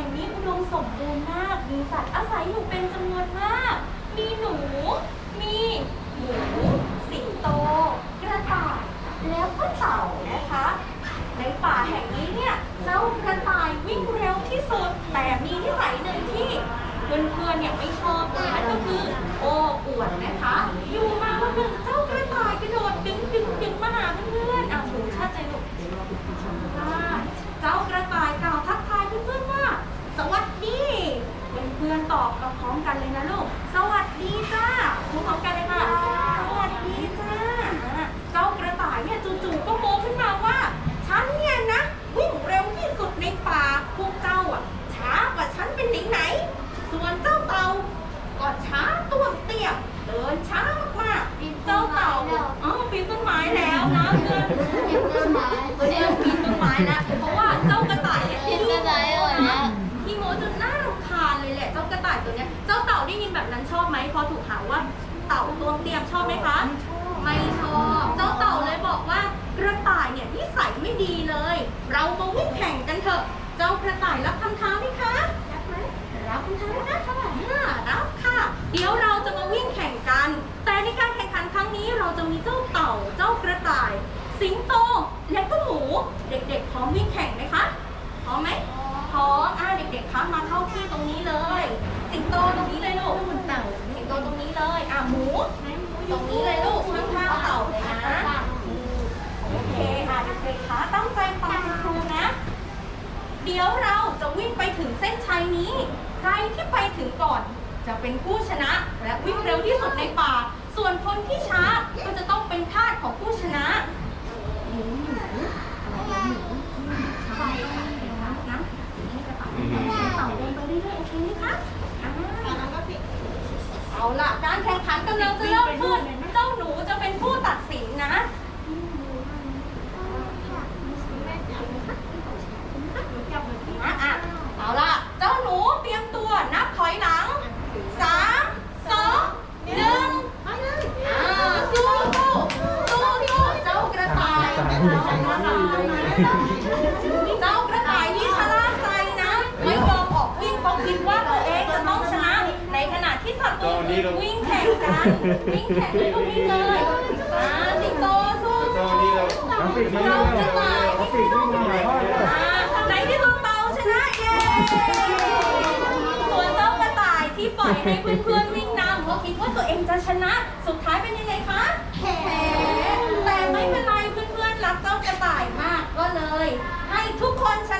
ห่งนี้อุดมสมบูรณ์มาก มีสัตว์อาศัยอยู่เป็นจำนวนมาก มีหนู มีหมู สิงโต กระต่าย แล้วก็เต่านะคะ ในป่าแห่งนี้เนี่ย เจ้ากระต่ายวิ่งเร็วที่สุด แต่มีนิสัยหนึ่งที่เพื่อนๆเนี่ยไม่ชอบเลยนั่นก็คือ โอ้อวดนะคะ อยู่มาวันหนึ่งเจ้ากระต่ายกระโดดดึงดึงดึงมาหาเพื่อนๆอะหนูชาติใจลูก เจ้ากระต่ายกล่าวทักทายเพื่อนๆว่า สวัสดีเพื่อนๆตอบมาพร้อมกันเลยนะลูก สวัสดีจ้าพูดพร้อมกันเลยค่ะ สวัสดีจ้าอะเจ้ากระต่ายเนี่ยจู่ๆก็โมขึ้นมาว่า ฉันเนี่ยนะ วิ่งเร็วที่สุดในป่าพวกเจ้าอะ ช้ากว่าฉันเป็นหนิงไหน ส่วนเจ้าเต่าก็ช้าตัวเตี้ยเดินช้ามากๆเจ้าเต่าอ๋อปีนต้นไม้แล้ว นะเห็นต้นไม้เดี๋ยวปีนต้นไม้นะเพราะว่าเจ้ากระต่ายเนี่ยเห็นต้นไม้อ่อนนะพี่โมจนน่ารำคาญเลยแหละเจ้ากระต่ายตัวเนี้ย เจ้าเต่าได้ยินแบบนั้นชอบไหมพอถูกถามว่า เต่าตัวเตรียมชอบไหมคะ ไม่ชอบ เจ้าเต่าเลยบอกว่ากระต่ายเนี่ยนิสัยไม่ดีเลย เรามาวิ่งแข่งกันเถอะ เจ้ากระต่ายรับคำท้าไหมคะ รับไหมรับคำท้าไหมคะอ่ารับค่ะ เดี๋ยวเรา เด็กๆพร้อมวิ่งแข่งไหมคะพร้อมไหมพร้อมอ่าเด็กๆคะมาเข้าที่ตรงนี้เลย สิงโตตรงนี้เลยลูกเต่าสิงโตตรงนี้เลยอ่าหมูตรงนี้เลยลูกข้างๆเต่าเลยนะโอเคค่ะเด็กๆคะตั้งใจฟังคุณครูนะ เดี๋ยวเราจะวิ่งไปถึงเส้นชัยนี้ ใครที่ไปถึงก่อนจะเป็นผู้ชนะ และวิ่งเร็วที่สุดในป่า ส่วนคนที่ช้าก็จะต้องเป็นท่าสของผู้ชนะหมูหมูอะไรนะหมูใช่ค่ะเดี๋ยวนะนะนี่กระต่ายเต่าเดินไปเรื่อยๆโอเคไหมคะอ่า เอา ล่ะ การแข่งขันกำลังจะเริ่มขึ้น เจ้าหนูจะเป็นผู้ตัดสินนะอะอะเอาล่ะ เจ้าหนูเตรียมตัวนับถอยหลังสามสองหนึ่งอ่าสู้สู้สู้สู้เจ้ากระต่ายเจ้ากระต่าย วิ่งแข่งกันวิ่งแข่งเลยก็วิ่งเลยอ่าสิงโตสู้ตอนนี้เราเจ้ากระต่ายเขาปิดวิ่งมาหน่อยพ่ออ่าในที่สุดเต่าชนะเย้ส่วนเจ้ากระต่ายที่ปล่อยให้เพื่อนๆวิ่งนำเพราะคิดว่าตัวเองจะชนะสุดท้ายเป็นยังไงคะแพ้แต่ไม่เป็นไรเพื่อนๆรักเจ้ากระต่ายมากก็เลย ให้ทุกคนชนะ